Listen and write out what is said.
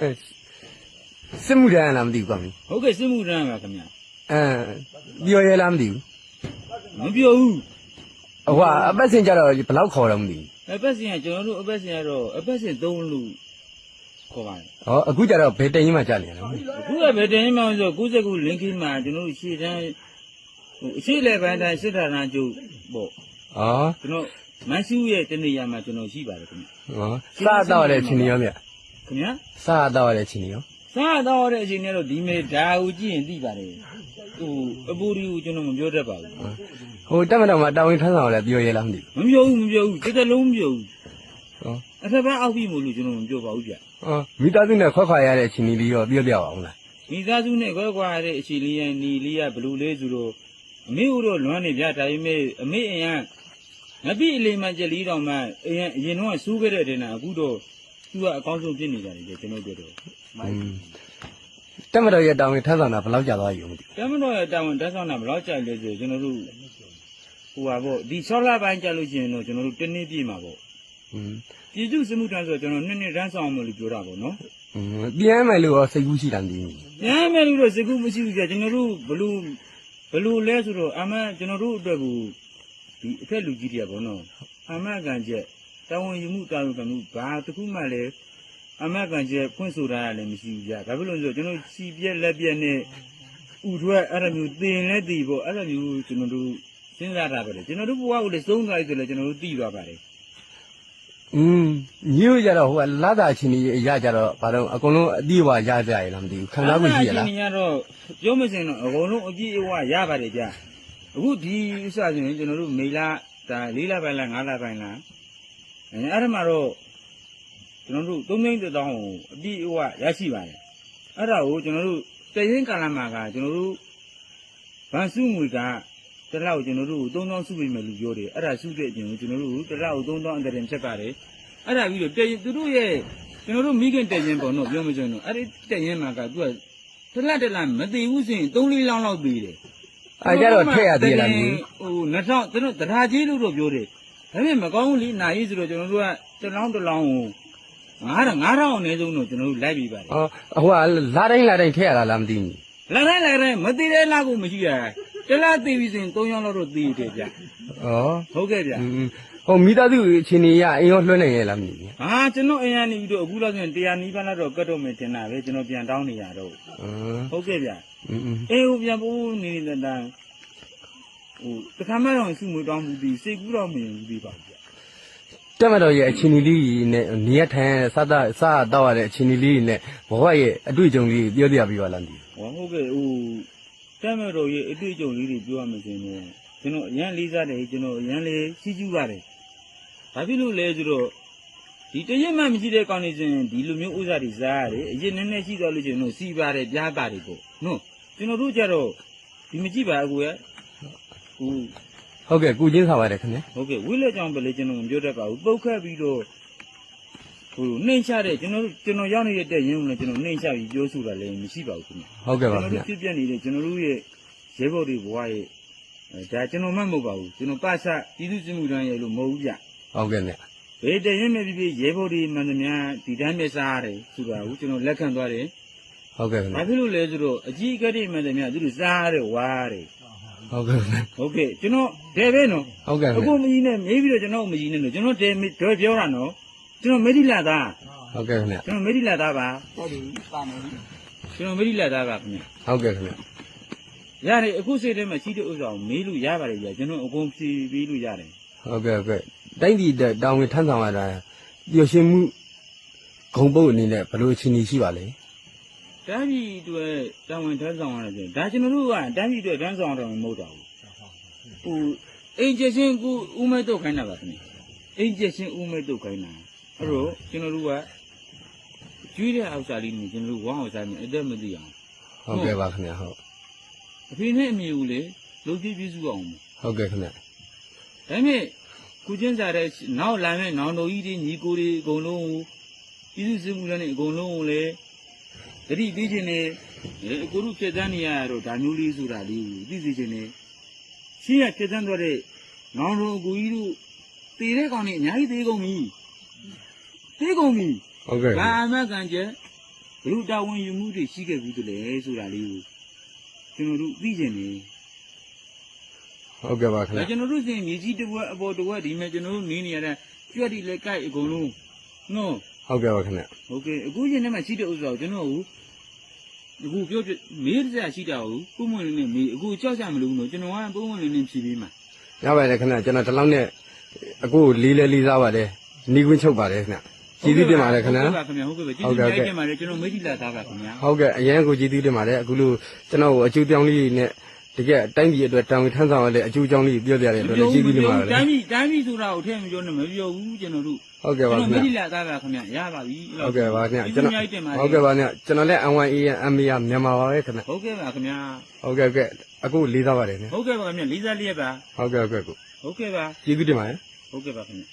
အဲစစ်မှုတန်းလားမသိဘူးကွာမင်းဟုတ်ကဲ့စစ်မှုထမ်းပါခင်ဗျာအဲပြောရဲလားမသိဘူးမပြောဘူးဟိုကအပတ်စဉ်ကြတော့ဘယ်လောက်ခေါ်တော့မသိဘူးအပတ်စဉ်ကကျွန်တော်တို့အပတ်စဉ်ကတော့အပတ်စဉ်3လူခေါ်ပါတယ်ဟောအခုကြတော့ဘယ်တင်ကြီးမှကြာနေရလဲအခုကဗေတရင်မှဆို69လင်းခင်းမှာကျွန်တော်တို့ရှေ့တန်းဟိုအရှိလေပိုင်းတိုင်းစစ်ထာဏကျုပ်ပေါ့ဟောကျွန်တော်မန်ရှူးရဲ့တနေရာမှာကျွန်တော်ရှိပါတယ်ခင်ဗျာဟောစားတော့တဲ့ချင်းနေရောမြ ခင်ဗျာစားတော့တဲ့ချင်းနေရောစားတော့တဲ့အချိန်နဲ့တော့ဒီမေဒါကိုကြည့်ရင်သိပါတယ်ဟိုအပူရီကိုကျွန်တော်မပြောတတ်ပါဘူးဟိုတက်မတော်မှာတာဝန်ထမ်းဆောင်လဲပြောရဲလားမသိမပြောဘူးမပြောဘူးတစ်သက်လုံးမပြောဘူးဘူးဟောအထက်ဘက်အောက်ပြီမို့လို့ကျွန်တော်မပြောပါဘူးဗျဟောမိသားစုနဲ့ခွက်ခွာရတဲ့ချင်းနေလေးရောပြောပြပါအောင်လားမိသားစုနဲ့ခွဲခွာရတဲ့အချိန်လေးရဲ့ညီလေးကဘလူလေးဆိုတော့အမေဦးတော့လွမ်းနေဗျဒါပေမဲ့အမေအရင်ငပိအလေးမှကြက်လေးတောင်မှအရင်အရင်တော့စူးခဲ့တဲ့တင်တာအခုတော့ သူကအကောင်းဆုံးဖြစ်နေကြတယ်ကျွန်တော်တို့တော့မိုင်းတက်မတော်ရဲ့တာဝန်ထမ်းဆောင်တာဘယ်လောက်ကြာသွားပြီမသိဘူးတက်မတော်ရဲ့တာဝန်ထမ်းဆောင်တာဘယ်လောက်ကြာလဲဆိုကျွန်တော်တို့ဟိုပါပေါ့ဒီ6လပိုင်းကြာလို့ရှိရင်တော့ကျွန်တော်တို့တနေ့ပြည့်မှာပေါ့อืมပြည်သူစစ်မှုထမ်းဆိုတော့ကျွန်တော်နှစ်နှစ်တန်းဆောင်မလို့ပြောတာပေါ့နော်ပြန်မယ်လို့စိတ်ကူးရှိတာမသိဘူးပြန်မယ်လို့တော့စိတ်ကူးမရှိဘူးကြာကျွန်တော်တို့ဘလို့ဘလို့လဲဆိုတော့အမှန်ကျွန်တော်တို့အတွက်ကိုဒီအထက်လူကြီးတွေကပေါ့နော်အမှန်ကန်ချက် တာဝန်ယူမှုတာဝန်ခံမှုဘာတစ်ခုမှလည်းအမှန်ကန်ချက်ဖွင့်ဆိုတာလည်းမရှိဘူးကြာဒါဖြစ်လို့ဆိုတော့ကျွန်တော်စီပြက်လက်ပြက်နဲ့ဥထွက်အဲ့လိုမျိုးတင်လဲတည်ပေါ့အဲ့လိုမျိုးကျွန်တော်တို့စဉ်းစားတာပဲလေကျွန်တော်တို့ဘဝကိုလည်းသုံးသွားပြီဆိုလည်းကျွန်တော်တို့သိသွားပါတယ်อืมညို့ကြတော့ဟိုကလာတာချင်းကြီးရကြတော့ဘာတော့အကုန်လုံးအတိအဝရကြရလားမသိဘူးခံစားမှုရှိရလားအဲ့ဒါအချိန်ကြီးကတော့ပြောမစင်တော့အကုန်လုံးအပြည့်အဝရပါတယ်ကြာအခုဒီဥစ္စာဆိုရင်ကျွန်တော်တို့မေလာဒါ၄လပိုင်းလား၅လပိုင်းလား အဲအဲ့ဒါမှတော့ကျွန်တော်တို့သုံးသိန်းတစ်သောင်းကိုအပြည့်အဝရရှိပါတယ်အဲ့ဒါကိုကျွန်တော်တို့တရင်ကာလမှာကကျွန်တော်တို့ဗန်စုငွေကတစ်လောက်ကျွန်တော်တို့ကို3000စုပေးမယ်လို့ပြောတယ်အဲ့ဒါစုတဲ့အပြင်ကိုကျွန်တော်တို့တစ်လောက်3000အတရင်ဖြစ်ပါတယ်အဲ့ဒါပြီးတော့တရင်သူတို့ရဲ့ကျွန်တော်တို့မိခင်တရင်ပေါ့နော်ပြောမစင်တော့အဲ့ဒီတရင်မှာကသူကတလက်တလက်မတည်ဘူးဆိုရင်3လေးလောင်းလောက်တည်တယ်အဲကြတော့ထည့်ရသေးလားမသိဟို2000သူတို့တရားကြီးလို့တော့ပြောတယ် ဒါပေမဲ့မကောင်းဘူးလေနာရေးဆိုတော့ကျွန်တော်တို့ကတလောင်းတလောင်းကို9000 9000အနည်းဆုံးတော့ကျွန်တော်တို့လိုက်ပြီးပါတယ်အော်ဟိုကလာတိုင်းလာတိုင်းထည့်ရတာလားမသိဘူးလာတိုင်းလာတိုင်းမသိတဲ့လားကိုမရှိရတာတလားသိပြီဆိုရင်3ရောင်းလောက်တော့သိရတယ်ဗျဩဟုတ်ကဲ့ဗျဟိုမိသားစုအခြေအနေရအင်းရောလွှဲနိုင်ရဲ့လားမသိဘူးဟာကျွန်တော်အင်းရနေပြီးတော့အခုလောက်ဆိုရင်100နီးပါးလောက်တော့ကတ်တော့မယ်တင်တာပဲကျွန်တော်ပြန်တောင်းနေရတော့ဟုတ်ကဲ့ဗျအင်းအင်းအိမ်ကိုပြန်ပို့နေတဲ့တန်း ဟိုတခါမှတော့စုမွေတောင်းမှုပြီးစိတ်ကူးတော့မရင်ဘူးပြီးပါဗျာတက်မတော်ရဲ့အချင်းကြီးလေးနဲ့နေရထိုင်စသစတော့ရတဲ့အချင်းကြီးလေးနဲ့ဘဝရဲ့အတွေ့အကြုံလေးပြောပြပြပါလားမသိဘူးဟောဟုတ်ကဲ့ဟိုတက်မတော်ရဲ့အတွေ့အကြုံလေးတွေပြောရမယ်ဆိုရင်ကျွန်တော်အရန်လေးစားတယ်ကျွန်တော်အရန်လေးစီးကျူးပါတယ်ဘာဖြစ်လို့လဲဆိုတော့ဒီတရက်မှမရှိတဲ့ကောင်းနေစဉ်ဒီလိုမျိုးဥစ္စာတွေစားရတယ်အရင်နည်းနည်းရှိသွားလို့ကျွန်တော်စီးပါတယ်ပြားပါတယ်ပေါ့နော်ကျွန်တော်တို့ကြတော့ဒီမကြည့်ပါအကူရဲ့ ဟိုဟုတ်ကဲ့ကုချင်းဆောင်ပါတယ်ခင်ဗျဟုတ်ကဲ့ဝိလက်ကြောင့်ပဲလေကျွန်တော်မပြောတတ်ပါဘူးပုတ်ခတ်ပြီးတော့ဟိုနှိမ့်ချတဲ့ကျွန်တော်တို့ကျွန်တော်ရောက်နေတဲ့တဲ့ရင်းကိုလည်းကျွန်တော်နှိမ့်ချပြီးပြောဆိုတာလည်းမရှိပါဘူးခင်ဗျဟုတ်ကဲ့ပါကျွန်ခင်တော်ဗျတို့ဖြစ်ပြနေတဲ့ကျွန်တော်တို့ရဲ့ရဲဘော်တွေဘဝရဲ့အဲဒါကျွန်တော်မှမဟုတ်ပါဘူးကျွန်တော်ပါစပြည်သူ့စစ်မှုထမ်းရဲ့လို့မဟုတ်ဘူးဗျဟုတ်ကဲ့ဗျဘယ်တဲ့ရင်းမဲ့ဖြစ်ဖြစ်ရဲဘော်တွေမှန်သမျှဒီတိုင်းပဲစားရတယ်ဆိုတာကိုကျွန်တော်လက်ခံသွားတယ်ဟုတ်ကဲ့ခင်ဘာဗျဖြစ်လို့လဲဆိုတော့အကြီးအကဲတွေမှန်သမျှသူတို့စားရတယ်ဝါရတယ် ဟုတ်ကဲ့ခင်ဗျဟုတ်ကဲ့ကျွန်တော်တယ်ပဲနော်ဟုတ်ကဲ့အခင်ကိုဗျမကြီးနဲ့မေးပြီးတော့ကျွန်တော်မကြီးနဲ့လို့ကျွန်တော်တယ်တော့ပြောတာနော်ကျွန်တော်မေဒီလာသားဟုတ်ကဲ့ခင်ဗျကျွန်တော်မေဒီလာသားပါဟုတ်တယ်ပါမယ်ကျွန်တော်မေဒီလာသားပါခင်ဗျဟုတ်ကဲ့ခင်ဗျရတယ်အခုစိတ်ထဲမှာရှိတဲ့ဥစ္စာကိုမေးလို့ရပါတယ်ကြာကျွန်တော်အကုန်ဖြေပေးလို့ရတယ်ဟုတ်ကဲ့ဟုတ်ကဲ့တိုင်းပြည်တဲ့တောင်းဝင်ထမ်းဆောင်ရတာပျော်ရွှင်မှုဂုံပုတ်အနေနဲ့ဘယ်လိုအချင်းကြီးရှိပါလဲ တန်းပြည်အတွက်တာဝန်ထမ်းဆောင်ရတယ်ဆိုရင်ဒါကျွန်တော်တို့ကတန်းပြည်အတွက်ထမ်းဆောင်ရတယ်မဟုတ်တော့ဘူးဟိုအိမ်ကျချင်းကူဦးမဲတော့ခိုင်းတာပါခင်ဗျအိမ်ကျချင်းဦးမဲတော့ခိုင်းတာအဲ့တော့ကျွန်တော်တို့ကကျွေးတဲ့အောက်စာလေးနဲ့ကျွန်တော်တို့ဝမ်းအောင်စားနေအသက်မသိအောင်ဟုတ်ကဲ့ပါခင်ဗျဟုတ်အဖေနဲ့အမေကိုလေလုံးပြည့်ပြည့်စုအောင်ဟုတ်ကဲ့ခင်ဗျဒါပေမဲ့ကုချင်းစားတဲ့နောက်လာမဲ့နောင်တော်ကြီးတွေညီကိုတွေအကုန်လုံးကိုပြည်သူစစ်မှုလည်းအကုန်လုံးကိုလေ တတိပြီးခြင်းနဲ့အကိုတို့ဖြစ်တန်းနေရတော့ဒါမျိုးလေးဆိုတာလေးကိုသိသိခြင်းနဲ့ရှင်းရဖြစ်တန်းသွားတဲ့နောင်တော်အကိုကြီးတို့တည်တဲ့ကောင်တွေအများကြီးသေးကုန်ပြီသေးကုန်ပြီ ဟုတ်ကဲ့ ဘာအမကန်ကျဲ ဘလို့တာဝန်ယူမှုတွေရှိခဲ့ဘူးတလဲဆိုတာလေးကိုကျွန်တော်တို့သိကျင်နေ ဟုတ်ကဲ့ပါခင် ဒါ ဗျ ကျွန်တော်တို့စင်မြေကြီးတစ်ဝက်အပေါ်တစ်ဝက်ဒီမဲ့ကျွန်တော်တို့နေနေရတဲ့ကြွက်ဒီလက်ကိုက်အကုန်လုံးနော် ဟုတ်ကဲ့ပါခင်ဗျ โอเคအခုရင်ထဲမှာရှိတဲ့ဥစ္စာကိုကျွန်တော်ကို အခုပြောပြမေးစရာရှိတာကိုပုံမှန်လေးနဲ့မေးအခုကြောက်ကြမလို့နော်ကျွန်တော်ကပုံမှန်လေးနဲ့ဖြေပေးမှာရပါတယ်ခင်ဗျကျွန်တော်ဒီလောက်နဲ့အခုလေးလေးလေးစားပါတယ်နီးကွင်းချုပ်ပါတယ်ခင်ဗျကျေးဇူးတင်ပါတယ်ခင်ဗျဟုတ်ကဲ့ပါခင်ဗျာဟုတ်ကဲ့ပါကျေးဇူးတင်ပါတယ်ကျွန်တော်မေးကြည့်လာသားပါခင်ဗျာဟုတ်ကဲ့အရင်ကိုကျေးဇူးတင်ပါတယ်အခုလိုကျွန်တော်ကိုအကျိုးတောင်းလေးနဲ့ တကယ်အတိုင်းပြည်အတွက်တောင်းထမ်းဆောင်ရတဲ့အကျိုးအကြောင်းလေးပြောပြရတဲ့အတွက်လည်းကျေးဇူးတင်ပါတယ်တိုင်းပြည်တိုင်းပြည်ဆိုတာကိုထည့်မပြောနဲ့မပြောဘူးကျွန်တော်တို့ဟုတ်ကဲ့ကျွန်ပါတော်ခင်မေးဗျကြည့်လာသားပါခင်ဗျာရပါပြီဟုတ်ကဲ့ပါခင်ဗျကျေးကျွန်ဇူးတော်များတင်ပါတယ်ဟုတ်ကဲ့ပါခင်ဗျကျွန်တော်လည်း N1AN MA မြန်မာပါပဲခင်ဗျဟုတ်ကဲ့ပါခင်ဗျာဟုတ်ကဲ့ဟုတ်ကဲ့အခုလေးစားပါတယ်ခင်ဗျဟုတ်ကဲ့ပါခင်ဗျာလေးစားလေးရပါဟုတ်ကဲ့ဟုတ်ကဲ့ကိုဟုတ်ကဲ့ပါကျေးဇူးတင်ပါတယ်ဟုတ်ကဲ့ပါခင်ဗျာ